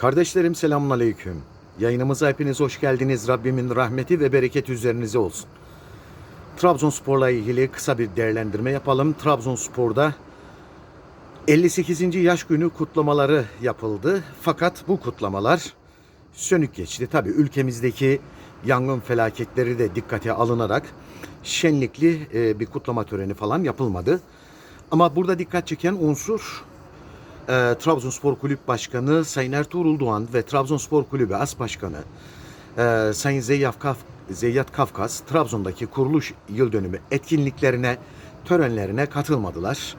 Kardeşlerim selamun aleyküm. Yayınımıza hepiniz hoş geldiniz. Rabbimin rahmeti ve bereketi üzerinize olsun. Trabzonspor'la ilgili kısa bir değerlendirme yapalım. Trabzonspor'da 58. yaş günü kutlamaları yapıldı. Fakat bu kutlamalar sönük geçti. Tabii ülkemizdeki yangın felaketleri de dikkate alınarak şenlikli e, bir kutlama töreni falan yapılmadı. Ama burada dikkat çeken unsur e, Trabzonspor Kulüp Başkanı Sayın Ertuğrul Doğan ve Trabzonspor Kulübü As Başkanı e, Sayın Zeyyaf Kaf, Zeyyat Kafkas Trabzon'daki kuruluş yıl dönümü etkinliklerine, törenlerine katılmadılar.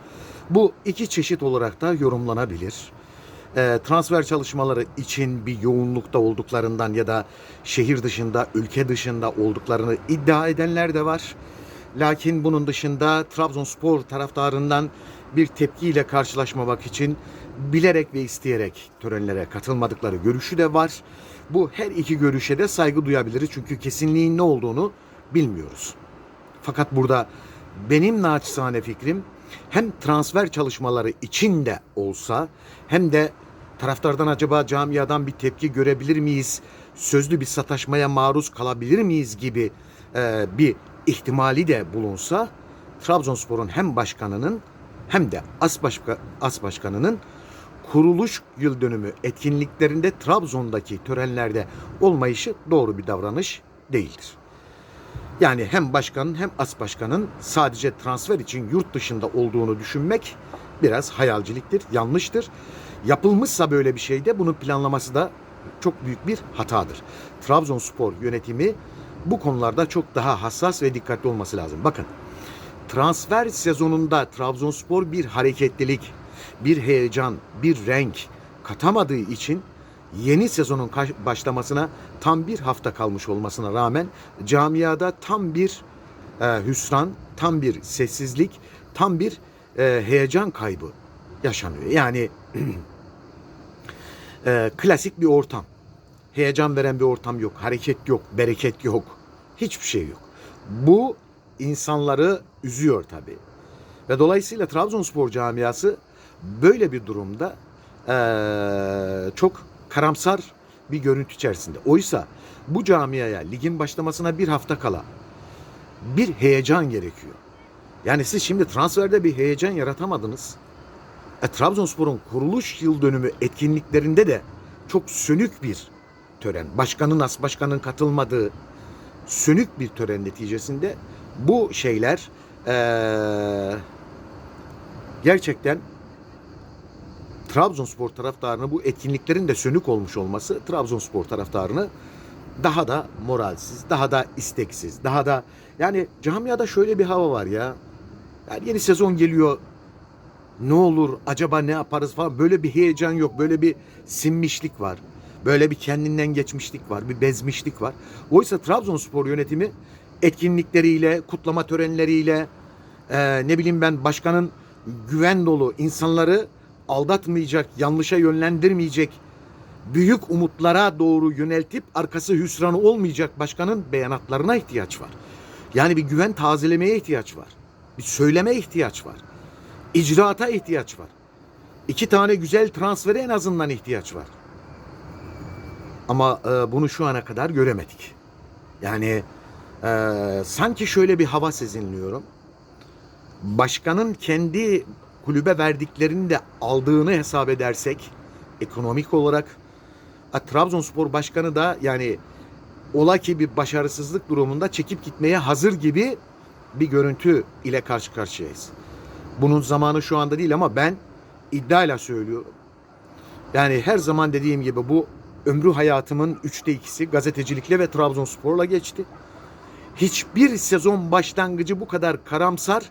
Bu iki çeşit olarak da yorumlanabilir. E, transfer çalışmaları için bir yoğunlukta olduklarından ya da şehir dışında, ülke dışında olduklarını iddia edenler de var. Lakin bunun dışında Trabzonspor taraftarından bir tepkiyle karşılaşmamak için bilerek ve isteyerek törenlere katılmadıkları görüşü de var. Bu her iki görüşe de saygı duyabiliriz çünkü kesinliğin ne olduğunu bilmiyoruz. Fakat burada benim naçizane fikrim hem transfer çalışmaları için de olsa hem de taraftardan acaba camiadan bir tepki görebilir miyiz? Sözlü bir sataşmaya maruz kalabilir miyiz gibi e, bir ihtimali de bulunsa Trabzonspor'un hem başkanının hem de as, başka, as başkanının kuruluş yıl dönümü etkinliklerinde Trabzon'daki törenlerde olmayışı doğru bir davranış değildir. Yani hem başkanın hem as başkanın sadece transfer için yurt dışında olduğunu düşünmek biraz hayalciliktir, yanlıştır. Yapılmışsa böyle bir şeyde bunun planlaması da çok büyük bir hatadır. Trabzonspor yönetimi bu konularda çok daha hassas ve dikkatli olması lazım. Bakın transfer sezonunda Trabzonspor bir hareketlilik, bir heyecan, bir renk katamadığı için yeni sezonun başlamasına tam bir hafta kalmış olmasına rağmen camiada tam bir e, hüsran, tam bir sessizlik, tam bir e, heyecan kaybı yaşanıyor. Yani e, klasik bir ortam. Heyecan veren bir ortam yok, hareket yok, bereket yok, hiçbir şey yok. Bu insanları üzüyor tabii. Ve dolayısıyla Trabzonspor camiası böyle bir durumda eee, çok karamsar bir görüntü içerisinde. Oysa bu camiaya ligin başlamasına bir hafta kala bir heyecan gerekiyor. Yani siz şimdi transferde bir heyecan yaratamadınız. E, Trabzonspor'un kuruluş yıl dönümü etkinliklerinde de çok sönük bir tören. Başkanın as başkanın katılmadığı sönük bir tören neticesinde bu şeyler eee, gerçekten Trabzonspor taraftarını bu etkinliklerin de sönük olmuş olması Trabzonspor taraftarını daha da moralsiz, daha da isteksiz, daha da yani camiada şöyle bir hava var ya. Yani yeni sezon geliyor. Ne olur acaba ne yaparız falan böyle bir heyecan yok. Böyle bir sinmişlik var. Böyle bir kendinden geçmişlik var. Bir bezmişlik var. Oysa Trabzonspor yönetimi etkinlikleriyle, kutlama törenleriyle eee, ne bileyim ben başkanın güven dolu insanları aldatmayacak, yanlışa yönlendirmeyecek, büyük umutlara doğru yöneltip arkası hüsranı olmayacak başkanın beyanatlarına ihtiyaç var. Yani bir güven tazelemeye ihtiyaç var. Bir söyleme ihtiyaç var. İcraata ihtiyaç var. İki tane güzel transfere en azından ihtiyaç var. Ama e, bunu şu ana kadar göremedik. Yani e, sanki şöyle bir hava sezinliyorum. Başkanın kendi kulübe verdiklerini de aldığını hesap edersek ekonomik olarak a, Trabzonspor başkanı da yani ola ki bir başarısızlık durumunda çekip gitmeye hazır gibi bir görüntü ile karşı karşıyayız. Bunun zamanı şu anda değil ama ben iddiayla söylüyorum. Yani her zaman dediğim gibi bu ömrü hayatımın üçte ikisi gazetecilikle ve Trabzonspor'la geçti. Hiçbir sezon başlangıcı bu kadar karamsar,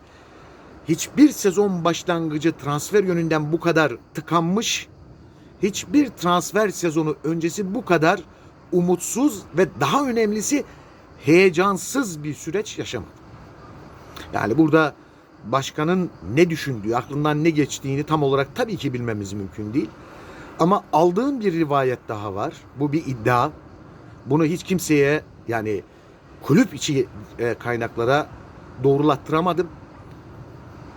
hiçbir sezon başlangıcı transfer yönünden bu kadar tıkanmış, hiçbir transfer sezonu öncesi bu kadar umutsuz ve daha önemlisi heyecansız bir süreç yaşamadım. Yani burada başkanın ne düşündüğü, aklından ne geçtiğini tam olarak tabii ki bilmemiz mümkün değil. Ama aldığım bir rivayet daha var. Bu bir iddia. Bunu hiç kimseye yani kulüp içi e, kaynaklara doğrulattıramadım.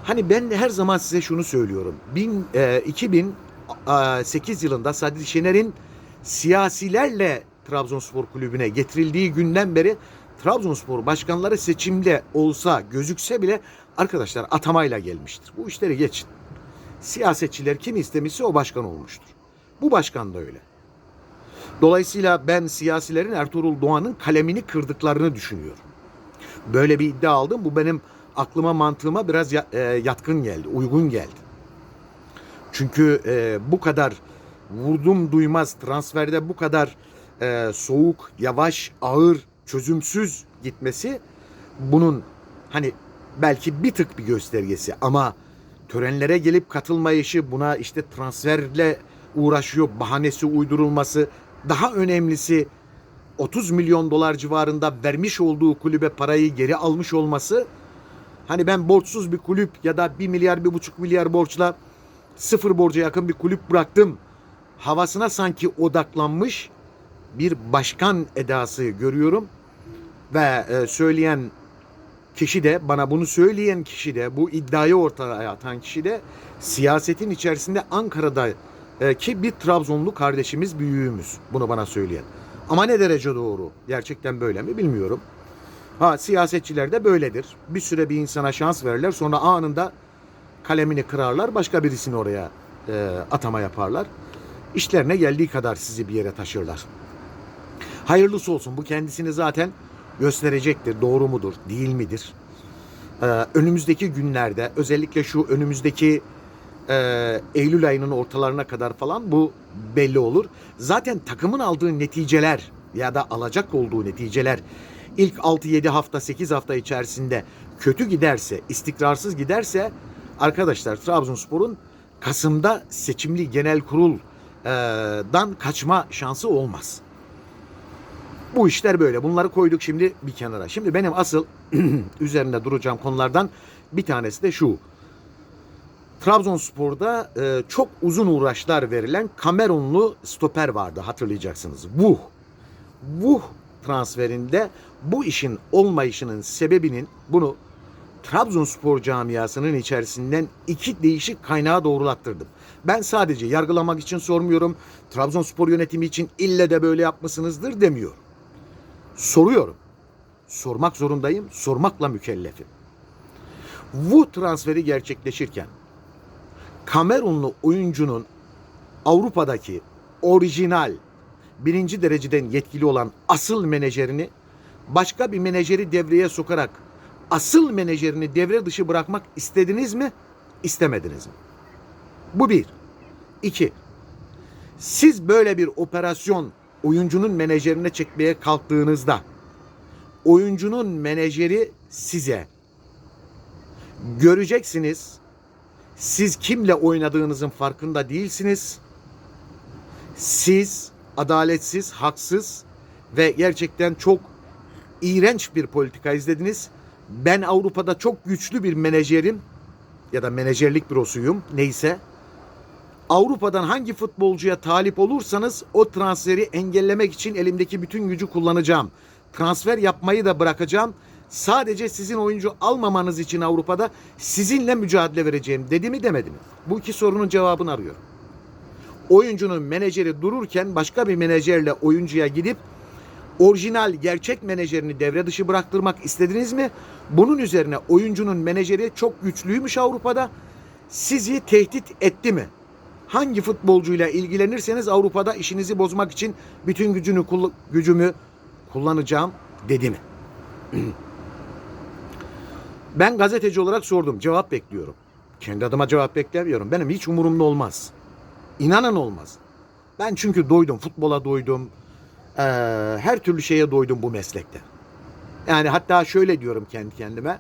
Hani ben her zaman size şunu söylüyorum. Bin, e, 2008 yılında Sadri Şener'in siyasilerle Trabzonspor kulübüne getirildiği günden beri Trabzonspor başkanları seçimde olsa gözükse bile arkadaşlar atamayla gelmiştir. Bu işleri geçin. Siyasetçiler kim istemişse o başkan olmuştur. Bu başkan da öyle. Dolayısıyla ben siyasilerin Ertuğrul Doğan'ın kalemini kırdıklarını düşünüyorum. Böyle bir iddia aldım. Bu benim aklıma mantığıma biraz e, yatkın geldi, uygun geldi. Çünkü e, bu kadar vurdum duymaz transferde bu kadar e, soğuk, yavaş, ağır, çözümsüz gitmesi bunun hani belki bir tık bir göstergesi ama törenlere gelip katılmayışı buna işte transferle uğraşıyor bahanesi uydurulması daha önemlisi 30 milyon dolar civarında vermiş olduğu kulübe parayı geri almış olması hani ben borçsuz bir kulüp ya da 1 milyar 1,5 milyar borçla sıfır borca yakın bir kulüp bıraktım havasına sanki odaklanmış bir başkan edası görüyorum. Ve e, söyleyen kişi de bana bunu söyleyen kişi de bu iddiayı ortaya atan kişi de siyasetin içerisinde Ankara'da e, ki bir Trabzonlu kardeşimiz büyüğümüz bunu bana söyleyen. Ama ne derece doğru? Gerçekten böyle mi bilmiyorum. Ha siyasetçiler de böyledir. Bir süre bir insana şans verirler sonra anında kalemini kırarlar başka birisini oraya e, atama yaparlar. İşlerine geldiği kadar sizi bir yere taşırlar. Hayırlısı olsun. Bu kendisini zaten gösterecektir. Doğru mudur, değil midir? Ee, önümüzdeki günlerde özellikle şu önümüzdeki e, Eylül ayının ortalarına kadar falan bu belli olur. Zaten takımın aldığı neticeler ya da alacak olduğu neticeler ilk 6-7 hafta 8 hafta içerisinde kötü giderse, istikrarsız giderse arkadaşlar Trabzonspor'un Kasım'da seçimli genel kuruldan kaçma şansı olmaz. Bu işler böyle. Bunları koyduk şimdi bir kenara. Şimdi benim asıl üzerinde duracağım konulardan bir tanesi de şu. Trabzonspor'da e, çok uzun uğraşlar verilen Kamerunlu stoper vardı hatırlayacaksınız. Vuh. Vuh transferinde bu işin olmayışının sebebinin bunu Trabzonspor camiasının içerisinden iki değişik kaynağa doğrulattırdım. Ben sadece yargılamak için sormuyorum. Trabzonspor yönetimi için ille de böyle yapmışsınızdır demiyorum. Soruyorum. Sormak zorundayım. Sormakla mükellefim. Bu transferi gerçekleşirken Kamerunlu oyuncunun Avrupa'daki orijinal birinci dereceden yetkili olan asıl menajerini başka bir menajeri devreye sokarak asıl menajerini devre dışı bırakmak istediniz mi? İstemediniz mi? Bu bir. İki. Siz böyle bir operasyon oyuncunun menajerine çekmeye kalktığınızda oyuncunun menajeri size göreceksiniz. Siz kimle oynadığınızın farkında değilsiniz. Siz adaletsiz, haksız ve gerçekten çok iğrenç bir politika izlediniz. Ben Avrupa'da çok güçlü bir menajerim ya da menajerlik bürosuyum neyse. Avrupa'dan hangi futbolcuya talip olursanız o transferi engellemek için elimdeki bütün gücü kullanacağım. Transfer yapmayı da bırakacağım. Sadece sizin oyuncu almamanız için Avrupa'da sizinle mücadele vereceğim dedi mi demedi mi? Bu iki sorunun cevabını arıyorum. Oyuncunun menajeri dururken başka bir menajerle oyuncuya gidip orijinal gerçek menajerini devre dışı bıraktırmak istediniz mi? Bunun üzerine oyuncunun menajeri çok güçlüymüş Avrupa'da. Sizi tehdit etti mi? Hangi futbolcuyla ilgilenirseniz Avrupa'da işinizi bozmak için bütün gücünü gücümü kullanacağım dedi mi? ben gazeteci olarak sordum. Cevap bekliyorum. Kendi adıma cevap beklemiyorum. Benim hiç umurumda olmaz. İnanın olmaz. Ben çünkü doydum. Futbola doydum. Ee, her türlü şeye doydum bu meslekte. Yani hatta şöyle diyorum kendi kendime.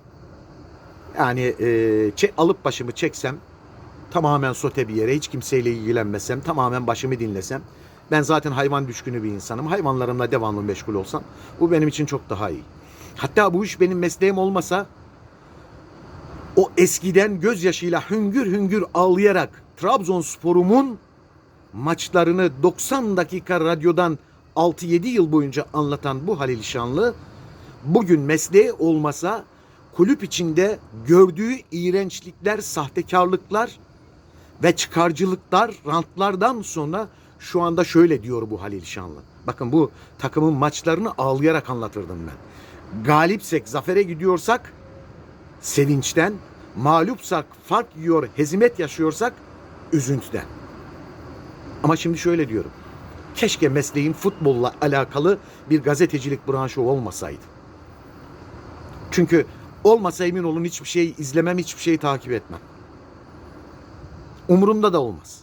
Yani e, alıp başımı çeksem tamamen sote bir yere hiç kimseyle ilgilenmesem tamamen başımı dinlesem ben zaten hayvan düşkünü bir insanım. Hayvanlarımla devamlı meşgul olsam bu benim için çok daha iyi. Hatta bu iş benim mesleğim olmasa o eskiden gözyaşıyla hüngür hüngür ağlayarak Trabzonspor'umun maçlarını 90 dakika radyodan 6-7 yıl boyunca anlatan bu Halil Şanlı bugün mesleği olmasa kulüp içinde gördüğü iğrençlikler, sahtekarlıklar ve çıkarcılıklar, rantlardan sonra şu anda şöyle diyor bu Halil Şanlı. Bakın bu takımın maçlarını ağlayarak anlatırdım ben. Galipsek, zafere gidiyorsak sevinçten, mağlupsak, fark yiyor, hezimet yaşıyorsak üzüntüden. Ama şimdi şöyle diyorum. Keşke mesleğin futbolla alakalı bir gazetecilik branşı olmasaydı. Çünkü olmasa emin olun hiçbir şey izlemem, hiçbir şeyi takip etmem. Umurumda da olmaz.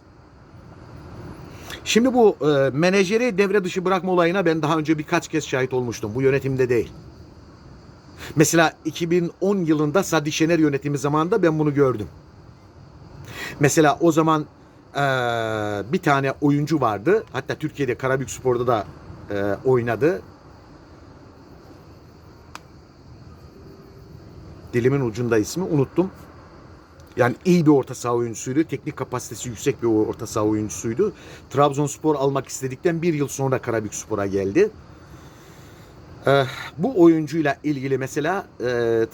Şimdi bu e, menajeri devre dışı bırakma olayına ben daha önce birkaç kez şahit olmuştum. Bu yönetimde değil. Mesela 2010 yılında Sadi Şener yönetimi zamanında ben bunu gördüm. Mesela o zaman e, bir tane oyuncu vardı. Hatta Türkiye'de Karabük Spor'da da e, oynadı. Dilimin ucunda ismi unuttum. Yani iyi bir orta saha oyuncusuydu. Teknik kapasitesi yüksek bir orta saha oyuncusuydu. Trabzonspor almak istedikten bir yıl sonra Karabükspor'a geldi. Ee, bu oyuncuyla ilgili mesela e,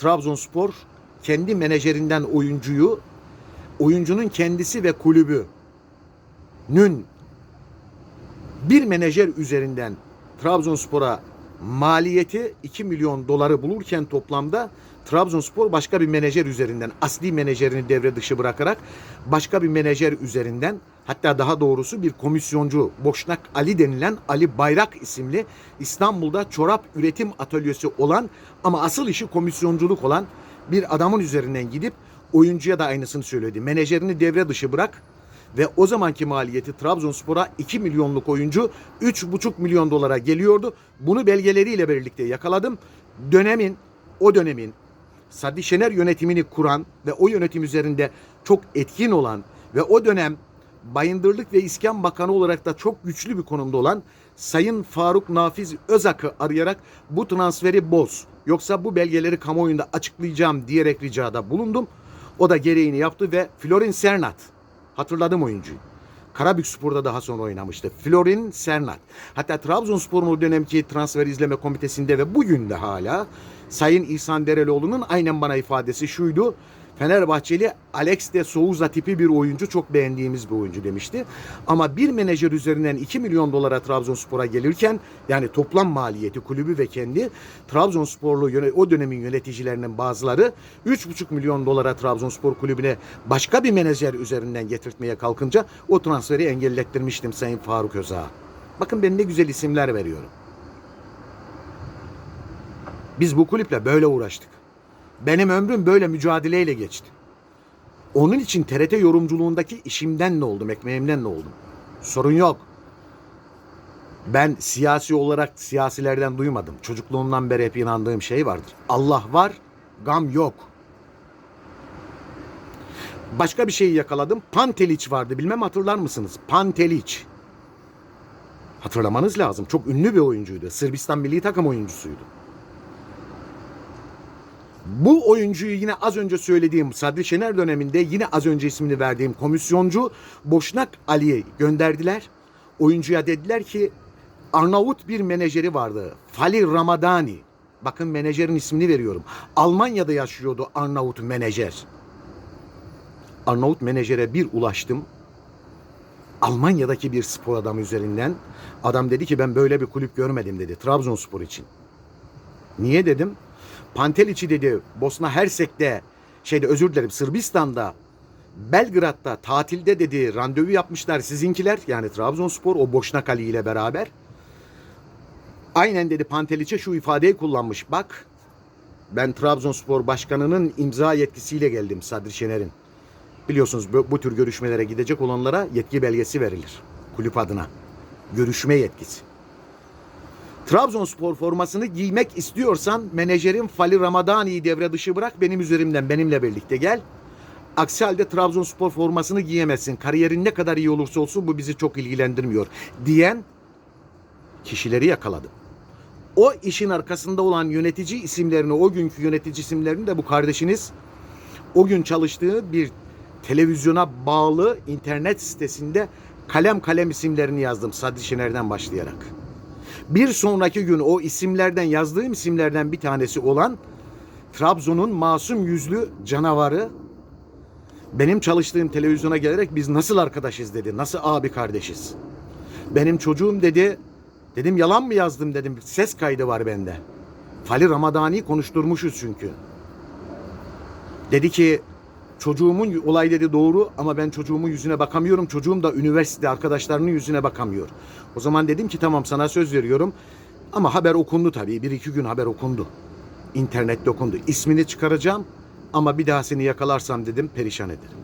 Trabzonspor kendi menajerinden oyuncuyu oyuncunun kendisi ve kulübünün bir menajer üzerinden Trabzonspor'a maliyeti 2 milyon doları bulurken toplamda Trabzonspor başka bir menajer üzerinden asli menajerini devre dışı bırakarak başka bir menajer üzerinden hatta daha doğrusu bir komisyoncu Boşnak Ali denilen Ali Bayrak isimli İstanbul'da çorap üretim atölyesi olan ama asıl işi komisyonculuk olan bir adamın üzerinden gidip oyuncuya da aynısını söyledi. Menajerini devre dışı bırak ve o zamanki maliyeti Trabzonspor'a 2 milyonluk oyuncu 3,5 milyon dolara geliyordu. Bunu belgeleriyle birlikte yakaladım. Dönemin, o dönemin Sadi Şener yönetimini kuran ve o yönetim üzerinde çok etkin olan ve o dönem Bayındırlık ve İskan Bakanı olarak da çok güçlü bir konumda olan Sayın Faruk Nafiz Özak'ı arayarak bu transferi boz. Yoksa bu belgeleri kamuoyunda açıklayacağım diyerek ricada bulundum. O da gereğini yaptı ve Florin Sernat Hatırladım oyuncuyu. Karabükspor'da daha sonra oynamıştı. Florin Sernat. Hatta Trabzonspor'un o dönemki transfer izleme komitesinde ve bugün de hala Sayın İhsan Dereloğlu'nun aynen bana ifadesi şuydu. Fenerbahçeli Alex de Souza tipi bir oyuncu çok beğendiğimiz bir oyuncu demişti. Ama bir menajer üzerinden 2 milyon dolara Trabzonspor'a gelirken yani toplam maliyeti kulübü ve kendi Trabzonsporlu o dönemin yöneticilerinin bazıları 3,5 milyon dolara Trabzonspor kulübüne başka bir menajer üzerinden getirtmeye kalkınca o transferi engellettirmiştim Sayın Faruk Özağ'a. Bakın ben ne güzel isimler veriyorum. Biz bu kulüple böyle uğraştık. Benim ömrüm böyle mücadeleyle geçti. Onun için TRT yorumculuğundaki işimden ne oldum, ekmeğimden ne oldum? Sorun yok. Ben siyasi olarak siyasilerden duymadım. Çocukluğumdan beri hep inandığım şey vardır. Allah var, gam yok. Başka bir şeyi yakaladım. Panteliç vardı. Bilmem hatırlar mısınız? Panteliç. Hatırlamanız lazım. Çok ünlü bir oyuncuydu. Sırbistan milli takım oyuncusuydu. Bu oyuncuyu yine az önce söylediğim Sadri Şener döneminde yine az önce ismini verdiğim komisyoncu Boşnak Ali'ye gönderdiler. Oyuncuya dediler ki Arnavut bir menajeri vardı. Fali Ramadani. Bakın menajerin ismini veriyorum. Almanya'da yaşıyordu Arnavut menajer. Arnavut menajere bir ulaştım. Almanya'daki bir spor adamı üzerinden. Adam dedi ki ben böyle bir kulüp görmedim dedi. Trabzonspor için. Niye dedim? Panteliç'i dedi Bosna Hersek'te şeyde özür dilerim Sırbistan'da Belgrad'da tatilde dedi randevu yapmışlar sizinkiler yani Trabzonspor o Boşnak Ali ile beraber. Aynen dedi Panteliç'e şu ifadeyi kullanmış. Bak ben Trabzonspor başkanının imza yetkisiyle geldim Sadri Şener'in. Biliyorsunuz bu, bu tür görüşmelere gidecek olanlara yetki belgesi verilir kulüp adına. Görüşme yetkisi. Trabzonspor formasını giymek istiyorsan menajerin Fali Ramadani'yi devre dışı bırak benim üzerimden benimle birlikte gel. Aksi halde Trabzonspor formasını giyemezsin. Kariyerin ne kadar iyi olursa olsun bu bizi çok ilgilendirmiyor diyen kişileri yakaladım. O işin arkasında olan yönetici isimlerini, o günkü yönetici isimlerini de bu kardeşiniz o gün çalıştığı bir televizyona bağlı internet sitesinde kalem kalem isimlerini yazdım Sadri Şener'den başlayarak. Bir sonraki gün o isimlerden yazdığım isimlerden bir tanesi olan Trabzon'un masum yüzlü canavarı benim çalıştığım televizyona gelerek biz nasıl arkadaşız dedi. Nasıl abi kardeşiz. Benim çocuğum dedi. Dedim yalan mı yazdım dedim. Ses kaydı var bende. Fali Ramadani konuşturmuşuz çünkü. Dedi ki çocuğumun olay dedi doğru ama ben çocuğumun yüzüne bakamıyorum. Çocuğum da üniversite arkadaşlarının yüzüne bakamıyor. O zaman dedim ki tamam sana söz veriyorum. Ama haber okundu tabii. Bir iki gün haber okundu. İnternette okundu. İsmini çıkaracağım ama bir daha seni yakalarsam dedim perişan ederim.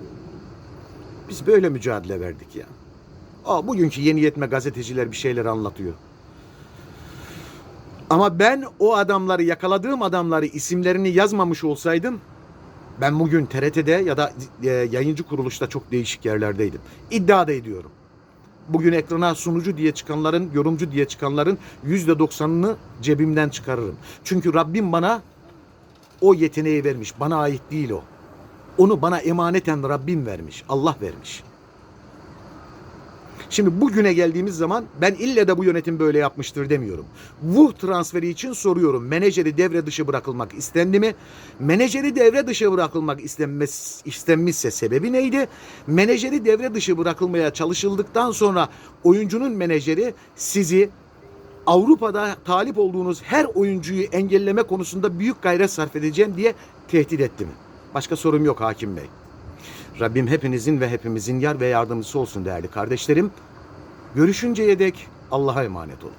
Biz böyle mücadele verdik ya. Aa, bugünkü yeni yetme gazeteciler bir şeyler anlatıyor. Ama ben o adamları yakaladığım adamları isimlerini yazmamış olsaydım ben bugün TRT'de ya da e, yayıncı kuruluşta çok değişik yerlerdeydim. İddia da ediyorum. Bugün ekrana sunucu diye çıkanların, yorumcu diye çıkanların yüzde doksanını cebimden çıkarırım. Çünkü Rabbim bana o yeteneği vermiş. Bana ait değil o. Onu bana emaneten Rabbim vermiş. Allah vermiş. Şimdi bugüne geldiğimiz zaman ben ille de bu yönetim böyle yapmıştır demiyorum. Vuh transferi için soruyorum. Menajeri devre dışı bırakılmak istendi mi? Menajeri devre dışı bırakılmak istenmez, istenmişse sebebi neydi? Menajeri devre dışı bırakılmaya çalışıldıktan sonra oyuncunun menajeri sizi Avrupa'da talip olduğunuz her oyuncuyu engelleme konusunda büyük gayret sarf edeceğim diye tehdit etti mi? Başka sorum yok hakim bey. Rabbim hepinizin ve hepimizin yar ve yardımcısı olsun değerli kardeşlerim. Görüşünceye dek Allah'a emanet olun.